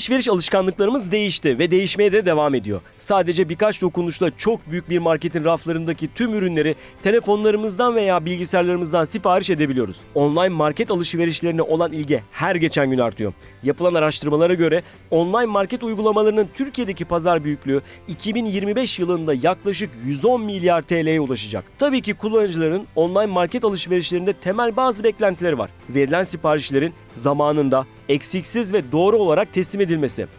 Alışveriş alışkanlıklarımız değişti ve değişmeye de devam ediyor. Sadece birkaç dokunuşla çok büyük bir marketin raflarındaki tüm ürünleri telefonlarımızdan veya bilgisayarlarımızdan sipariş edebiliyoruz. Online market alışverişlerine olan ilgi her geçen gün artıyor. Yapılan araştırmalara göre online market uygulamalarının Türkiye'deki pazar büyüklüğü 2025 yılında yaklaşık 110 milyar TL'ye ulaşacak. Tabii ki kullanıcıların online market alışverişlerinde temel bazı beklentileri var. Verilen siparişlerin zamanında, eksiksiz ve doğru olarak teslim edilmesi.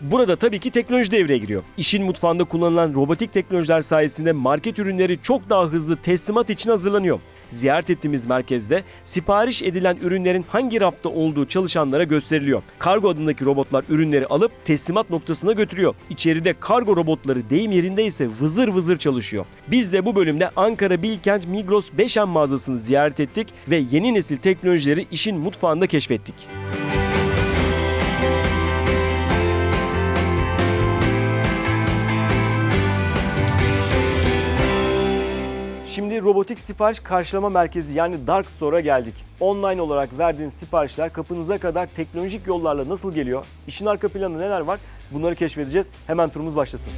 Burada tabii ki teknoloji devreye giriyor. İşin mutfağında kullanılan robotik teknolojiler sayesinde market ürünleri çok daha hızlı teslimat için hazırlanıyor. Ziyaret ettiğimiz merkezde sipariş edilen ürünlerin hangi rafta olduğu çalışanlara gösteriliyor. Kargo adındaki robotlar ürünleri alıp teslimat noktasına götürüyor. İçeride kargo robotları deyim yerinde ise vızır vızır çalışıyor. Biz de bu bölümde Ankara Bilkent Migros 5M mağazasını ziyaret ettik ve yeni nesil teknolojileri işin mutfağında keşfettik. Şimdi robotik sipariş karşılama merkezi yani Dark Store'a geldik. Online olarak verdiğiniz siparişler kapınıza kadar teknolojik yollarla nasıl geliyor? İşin arka planında neler var? Bunları keşfedeceğiz. Hemen turumuz başlasın.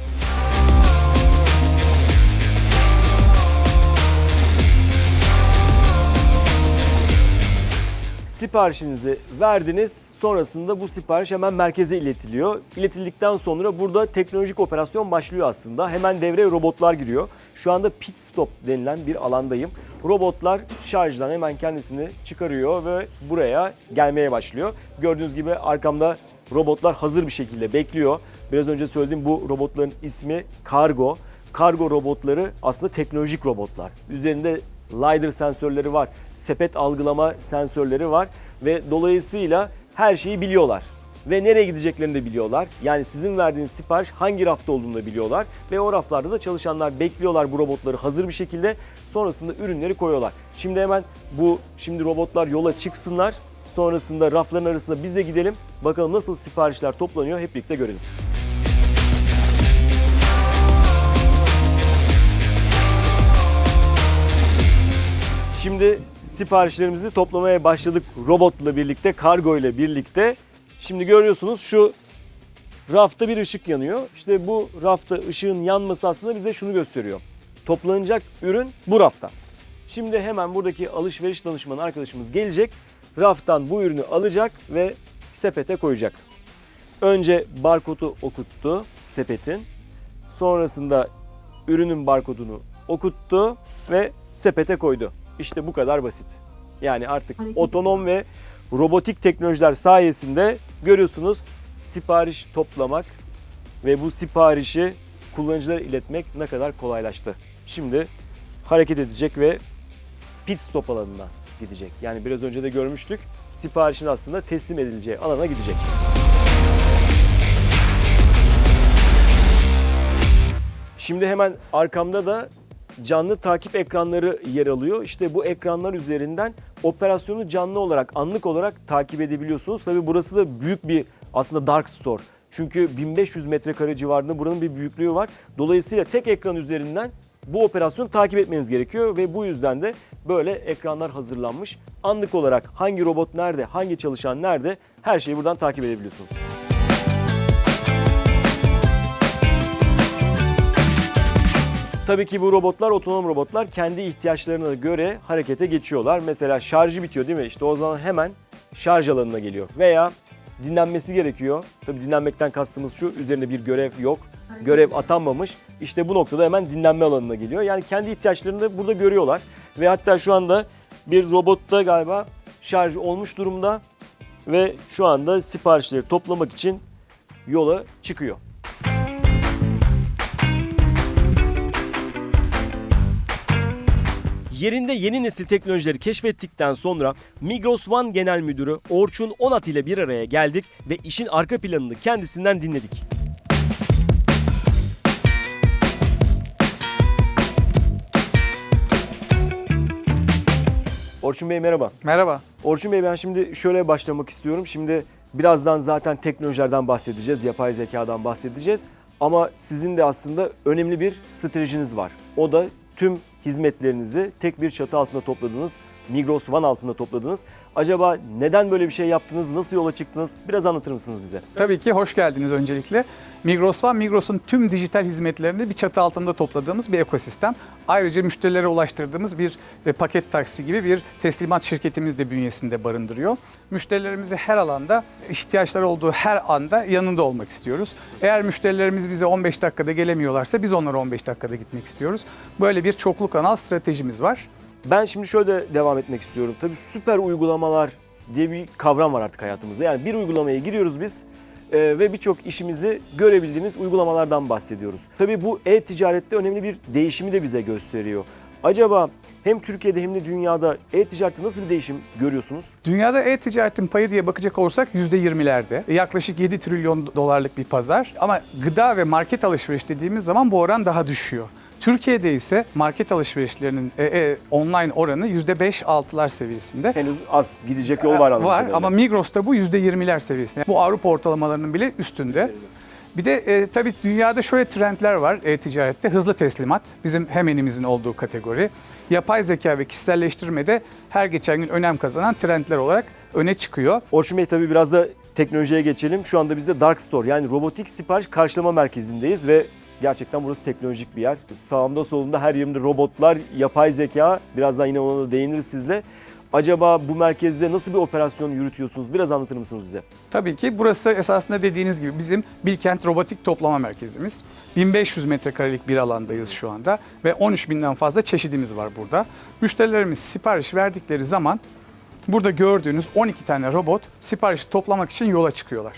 Siparişinizi verdiniz. Sonrasında bu sipariş hemen merkeze iletiliyor. İletildikten sonra burada teknolojik operasyon başlıyor aslında. Hemen devreye robotlar giriyor. Şu anda pit stop denilen bir alandayım. Robotlar şarjdan hemen kendisini çıkarıyor ve buraya gelmeye başlıyor. Gördüğünüz gibi arkamda robotlar hazır bir şekilde bekliyor. Biraz önce söylediğim bu robotların ismi Kargo. Kargo robotları aslında teknolojik robotlar. Üzerinde LiDAR sensörleri var, sepet algılama sensörleri var ve dolayısıyla her şeyi biliyorlar. Ve nereye gideceklerini de biliyorlar. Yani sizin verdiğiniz sipariş hangi rafta olduğunu da biliyorlar. Ve o raflarda da çalışanlar bekliyorlar bu robotları hazır bir şekilde. Sonrasında ürünleri koyuyorlar. Şimdi hemen bu şimdi robotlar yola çıksınlar. Sonrasında rafların arasında biz de gidelim. Bakalım nasıl siparişler toplanıyor hep birlikte görelim. Şimdi siparişlerimizi toplamaya başladık robotla birlikte, kargo ile birlikte. Şimdi görüyorsunuz şu rafta bir ışık yanıyor. İşte bu rafta ışığın yanması aslında bize şunu gösteriyor. Toplanacak ürün bu rafta. Şimdi hemen buradaki alışveriş danışmanı arkadaşımız gelecek. Raftan bu ürünü alacak ve sepete koyacak. Önce barkodu okuttu sepetin. Sonrasında ürünün barkodunu okuttu ve sepete koydu. İşte bu kadar basit. Yani artık Hareket otonom ve robotik teknolojiler sayesinde görüyorsunuz sipariş toplamak ve bu siparişi kullanıcılara iletmek ne kadar kolaylaştı. Şimdi hareket edecek ve pit stop alanına gidecek. Yani biraz önce de görmüştük. Siparişin aslında teslim edileceği alana gidecek. Şimdi hemen arkamda da canlı takip ekranları yer alıyor. İşte bu ekranlar üzerinden operasyonu canlı olarak, anlık olarak takip edebiliyorsunuz. Tabi burası da büyük bir aslında dark store. Çünkü 1500 metrekare civarında buranın bir büyüklüğü var. Dolayısıyla tek ekran üzerinden bu operasyonu takip etmeniz gerekiyor ve bu yüzden de böyle ekranlar hazırlanmış. Anlık olarak hangi robot nerede, hangi çalışan nerede her şeyi buradan takip edebiliyorsunuz. Tabii ki bu robotlar otonom robotlar kendi ihtiyaçlarına göre harekete geçiyorlar. Mesela şarjı bitiyor değil mi? İşte o zaman hemen şarj alanına geliyor. Veya dinlenmesi gerekiyor. Tabii dinlenmekten kastımız şu üzerine bir görev yok. Görev atanmamış. İşte bu noktada hemen dinlenme alanına geliyor. Yani kendi ihtiyaçlarını da burada görüyorlar. Ve hatta şu anda bir robotta galiba şarj olmuş durumda. Ve şu anda siparişleri toplamak için yola çıkıyor. Yerinde yeni nesil teknolojileri keşfettikten sonra Migros One Genel Müdürü Orçun Onat ile bir araya geldik ve işin arka planını kendisinden dinledik. Orçun Bey merhaba. Merhaba. Orçun Bey ben şimdi şöyle başlamak istiyorum. Şimdi birazdan zaten teknolojilerden bahsedeceğiz, yapay zekadan bahsedeceğiz. Ama sizin de aslında önemli bir stratejiniz var. O da tüm hizmetlerinizi tek bir çatı altında topladığınız Migros One altında topladınız. Acaba neden böyle bir şey yaptınız? Nasıl yola çıktınız? Biraz anlatır mısınız bize? Tabii ki hoş geldiniz öncelikle. Migros var. Migros'un tüm dijital hizmetlerini bir çatı altında topladığımız bir ekosistem. Ayrıca müşterilere ulaştırdığımız bir e, paket taksi gibi bir teslimat şirketimiz de bünyesinde barındırıyor. Müşterilerimizi her alanda, ihtiyaçları olduğu her anda yanında olmak istiyoruz. Eğer müşterilerimiz bize 15 dakikada gelemiyorlarsa biz onlara 15 dakikada gitmek istiyoruz. Böyle bir çoklu kanal stratejimiz var. Ben şimdi şöyle devam etmek istiyorum. Tabii süper uygulamalar diye bir kavram var artık hayatımızda. Yani bir uygulamaya giriyoruz biz e, ve birçok işimizi görebildiğimiz uygulamalardan bahsediyoruz. Tabii bu e-ticarette önemli bir değişimi de bize gösteriyor. Acaba hem Türkiye'de hem de dünyada e-ticarette nasıl bir değişim görüyorsunuz? Dünyada e-ticaretin payı diye bakacak olursak %20'lerde. Yaklaşık 7 trilyon dolarlık bir pazar. Ama gıda ve market alışveriş dediğimiz zaman bu oran daha düşüyor. Türkiye'de ise market alışverişlerinin e, e, online oranı %5-6'lar seviyesinde. Henüz az gidecek yol var anladığım Var ama Migros'ta bu %20'ler seviyesinde. Bu Avrupa ortalamalarının bile üstünde. Bir de e, tabii dünyada şöyle trendler var e-ticarette. Hızlı teslimat bizim hemenimizin olduğu kategori. Yapay zeka ve kişiselleştirmede her geçen gün önem kazanan trendler olarak öne çıkıyor. Orçun Bey tabii biraz da teknolojiye geçelim. Şu anda biz de Dark Store yani robotik sipariş karşılama merkezindeyiz ve gerçekten burası teknolojik bir yer. Sağımda solumda her yerimde robotlar, yapay zeka. Birazdan yine ona da değiniriz sizle. Acaba bu merkezde nasıl bir operasyon yürütüyorsunuz? Biraz anlatır mısınız bize? Tabii ki burası esasında dediğiniz gibi bizim Bilkent Robotik Toplama Merkezimiz. 1500 metrekarelik bir alandayız şu anda ve 13 binden fazla çeşidimiz var burada. Müşterilerimiz sipariş verdikleri zaman burada gördüğünüz 12 tane robot siparişi toplamak için yola çıkıyorlar.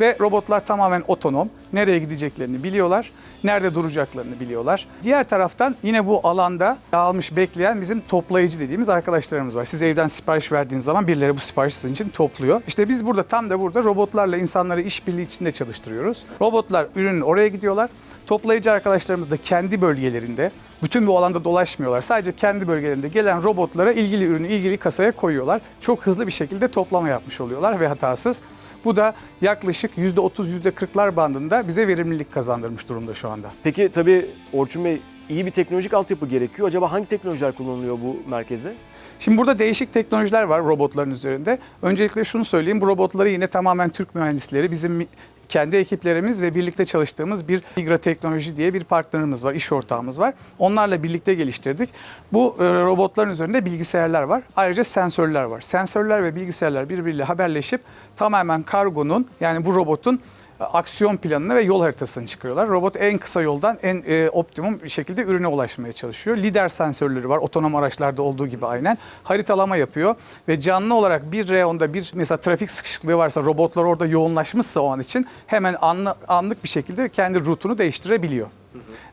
Ve robotlar tamamen otonom. Nereye gideceklerini biliyorlar. Nerede duracaklarını biliyorlar. Diğer taraftan yine bu alanda almış bekleyen bizim toplayıcı dediğimiz arkadaşlarımız var. Siz evden sipariş verdiğiniz zaman birileri bu siparişi sizin için topluyor. İşte biz burada tam da burada robotlarla insanları işbirliği içinde çalıştırıyoruz. Robotlar ürünün oraya gidiyorlar. Toplayıcı arkadaşlarımız da kendi bölgelerinde, bütün bu alanda dolaşmıyorlar. Sadece kendi bölgelerinde gelen robotlara ilgili ürünü ilgili kasaya koyuyorlar. Çok hızlı bir şekilde toplama yapmış oluyorlar ve hatasız. Bu da yaklaşık %30-%40'lar bandında bize verimlilik kazandırmış durumda şu anda. Peki tabii Orçun Bey iyi bir teknolojik altyapı gerekiyor. Acaba hangi teknolojiler kullanılıyor bu merkezde? Şimdi burada değişik teknolojiler var robotların üzerinde. Öncelikle şunu söyleyeyim, bu robotları yine tamamen Türk mühendisleri, bizim kendi ekiplerimiz ve birlikte çalıştığımız bir Migra Teknoloji diye bir partnerimiz var, iş ortağımız var. Onlarla birlikte geliştirdik. Bu e, robotların üzerinde bilgisayarlar var. Ayrıca sensörler var. Sensörler ve bilgisayarlar birbiriyle haberleşip tamamen kargonun yani bu robotun aksiyon planını ve yol haritasını çıkarıyorlar. Robot en kısa yoldan en e, optimum bir şekilde ürüne ulaşmaya çalışıyor. Lider sensörleri var. Otonom araçlarda olduğu gibi aynen. Haritalama yapıyor ve canlı olarak bir reyonda bir mesela trafik sıkışıklığı varsa robotlar orada yoğunlaşmışsa o an için hemen anlı- anlık bir şekilde kendi rutunu değiştirebiliyor.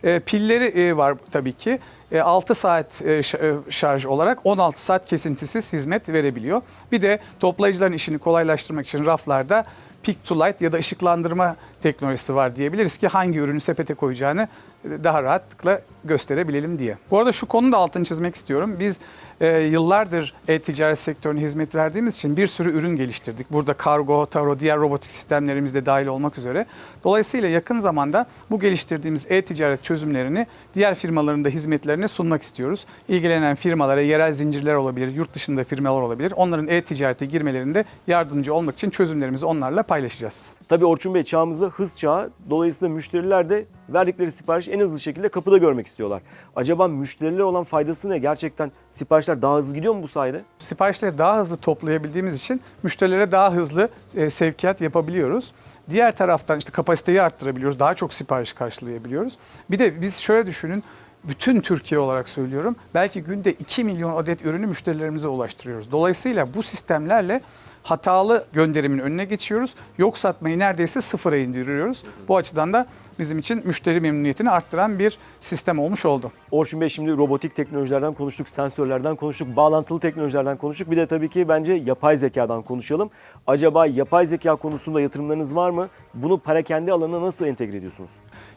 E, pilleri e, var tabii ki. E, 6 saat e, e, şarj olarak 16 saat kesintisiz hizmet verebiliyor. Bir de toplayıcıların işini kolaylaştırmak için raflarda Pick to Light ya da ışıklandırma teknolojisi var diyebiliriz ki hangi ürünü sepete koyacağını daha rahatlıkla gösterebilelim diye. Bu arada şu konuda da altını çizmek istiyorum. Biz e, yıllardır e-ticaret sektörüne hizmet verdiğimiz için bir sürü ürün geliştirdik. Burada kargo, taro, diğer robotik sistemlerimiz de dahil olmak üzere. Dolayısıyla yakın zamanda bu geliştirdiğimiz e-ticaret çözümlerini diğer firmaların da hizmetlerine sunmak istiyoruz. İlgilenen firmalara yerel zincirler olabilir, yurt dışında firmalar olabilir. Onların e-ticarete girmelerinde yardımcı olmak için çözümlerimizi onlarla paylaşacağız. Tabii Orçun Bey çağımızda hız çağı. Dolayısıyla müşteriler de verdikleri siparişi en hızlı şekilde kapıda görmek istiyorlar. Acaba müşterilere olan faydası ne? Gerçekten siparişler daha hızlı gidiyor mu bu sayede? siparişleri daha hızlı toplayabildiğimiz için müşterilere daha hızlı e, sevkiyat yapabiliyoruz. Diğer taraftan işte kapasiteyi arttırabiliyoruz. Daha çok sipariş karşılayabiliyoruz. Bir de biz şöyle düşünün. Bütün Türkiye olarak söylüyorum. Belki günde 2 milyon adet ürünü müşterilerimize ulaştırıyoruz. Dolayısıyla bu sistemlerle hatalı gönderimin önüne geçiyoruz. Yok satmayı neredeyse sıfıra indiriyoruz. Bu açıdan da bizim için müşteri memnuniyetini arttıran bir sistem olmuş oldu. Orçun Bey şimdi robotik teknolojilerden konuştuk, sensörlerden konuştuk, bağlantılı teknolojilerden konuştuk. Bir de tabii ki bence yapay zekadan konuşalım. Acaba yapay zeka konusunda yatırımlarınız var mı? Bunu parakende alanına nasıl entegre ediyorsunuz?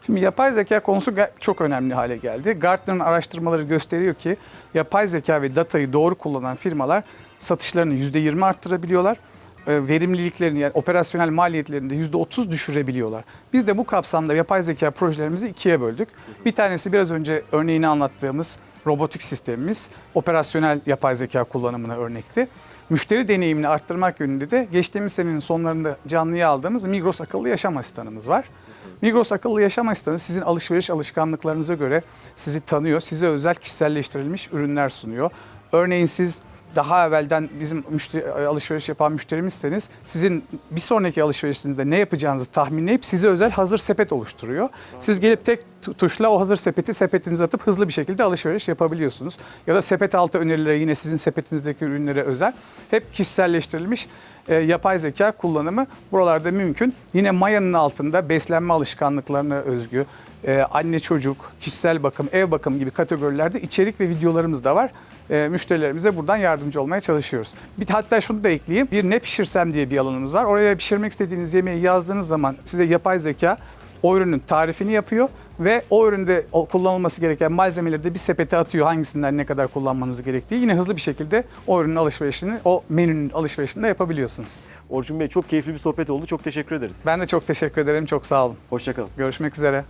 Şimdi yapay zeka konusu çok önemli hale geldi. Gartner'ın araştırmaları gösteriyor ki yapay zeka ve datayı doğru kullanan firmalar satışlarını %20 arttırabiliyorlar. E, Verimliliklerini yani operasyonel maliyetlerini de %30 düşürebiliyorlar. Biz de bu kapsamda yapay zeka projelerimizi ikiye böldük. Bir tanesi biraz önce örneğini anlattığımız robotik sistemimiz operasyonel yapay zeka kullanımına örnekti. Müşteri deneyimini arttırmak yönünde de geçtiğimiz senenin sonlarında canlıya aldığımız Migros akıllı yaşam asistanımız var. Migros akıllı yaşam asistanı sizin alışveriş alışkanlıklarınıza göre sizi tanıyor, size özel kişiselleştirilmiş ürünler sunuyor. Örneğin siz daha evvelden bizim müşteri, alışveriş yapan müşterimizseniz sizin bir sonraki alışverişinizde ne yapacağınızı tahminleyip size özel hazır sepet oluşturuyor. Siz gelip tek tu- tuşla o hazır sepeti sepetinize atıp hızlı bir şekilde alışveriş yapabiliyorsunuz. Ya da sepet altı önerileri yine sizin sepetinizdeki ürünlere özel. Hep kişiselleştirilmiş e, yapay zeka kullanımı buralarda mümkün. Yine Maya'nın altında beslenme alışkanlıklarına özgü, e, anne çocuk, kişisel bakım, ev bakım gibi kategorilerde içerik ve videolarımız da var. E, müşterilerimize buradan yardımcı olmaya çalışıyoruz. Bir hatta şunu da ekleyeyim. Bir ne pişirsem diye bir alanımız var. Oraya pişirmek istediğiniz yemeği yazdığınız zaman size yapay zeka o ürünün tarifini yapıyor ve o üründe o- kullanılması gereken malzemeleri de bir sepete atıyor hangisinden ne kadar kullanmanız gerektiği. Yine hızlı bir şekilde o ürünün alışverişini, o menünün alışverişini de yapabiliyorsunuz. Orçun Bey çok keyifli bir sohbet oldu. Çok teşekkür ederiz. Ben de çok teşekkür ederim. Çok sağ olun. Hoşçakalın. Görüşmek üzere.